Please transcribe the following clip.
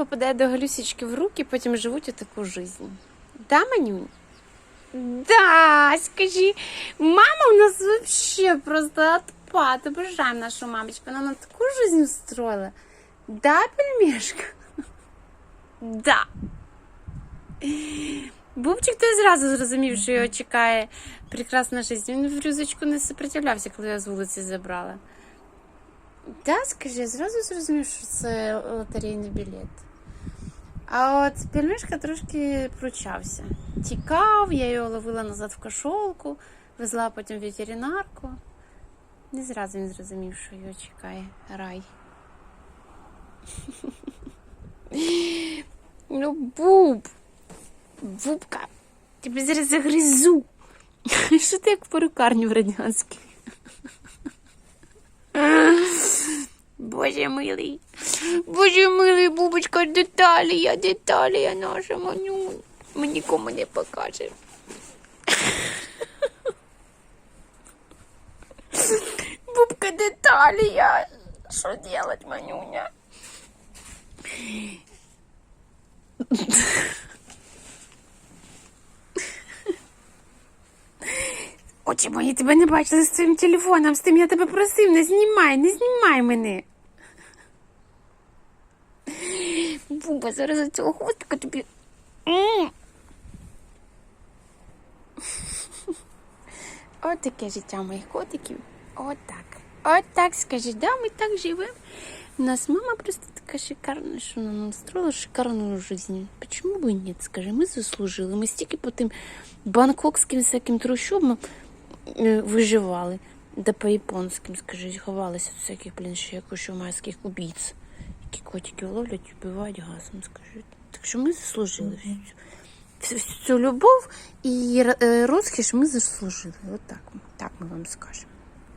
попадає до Галюсічки в руки, потім живуть у таку жизнь. Да, Манюнь? Да, скажи, мама у нас вообще просто отпад. Обожаем нашу мамочку. Она нам такую жизнь устроила. Да, пельмешка? Да. Бубчик той зразу зрозумів, що його чекає прекрасна життя. Він в рюзочку не сопротивлявся, коли я з вулиці забрала. Да, скажи, я зразу зрозумів, що це лотерейний білет. А от пельмешка трошки пручався. Тікав, я його ловила назад в кошолку, везла потім в ветеринарку. Не зразу він зрозумів, що його чекає рай. Ну, буб, бубка, тебе зараз загризу. Що ти як в перукарню в радянській? Боже милий, Боже милий, бубочка, деталія, деталія наша маню. Ми нікому не покажемо. Бубка деталія. Що делать, манюня? Очі мої тебе не бачили з цим телефоном, з тим я тебе просив, не знімай, не знімай мене. Буба, зараз за цього хвостика тобі. От таке життя моїх котиків. От так. От так скажи, да, ми так живемо. У нас мама просто така шикарна, що нам строила шикарну жизнь. Почему бы нет? Скажи, ми заслужили. Ми стільки по тим бангкокським всяким трущобам е, виживали. Да по японським, скажи, ховалися від всяких, блін, ще якось майських убійць, які котики ловлять вбивають газом, скажуть. Так що ми заслужили всю, всю, всю любов і е, розкіш ми заслужили. От так, так ми вам скажемо.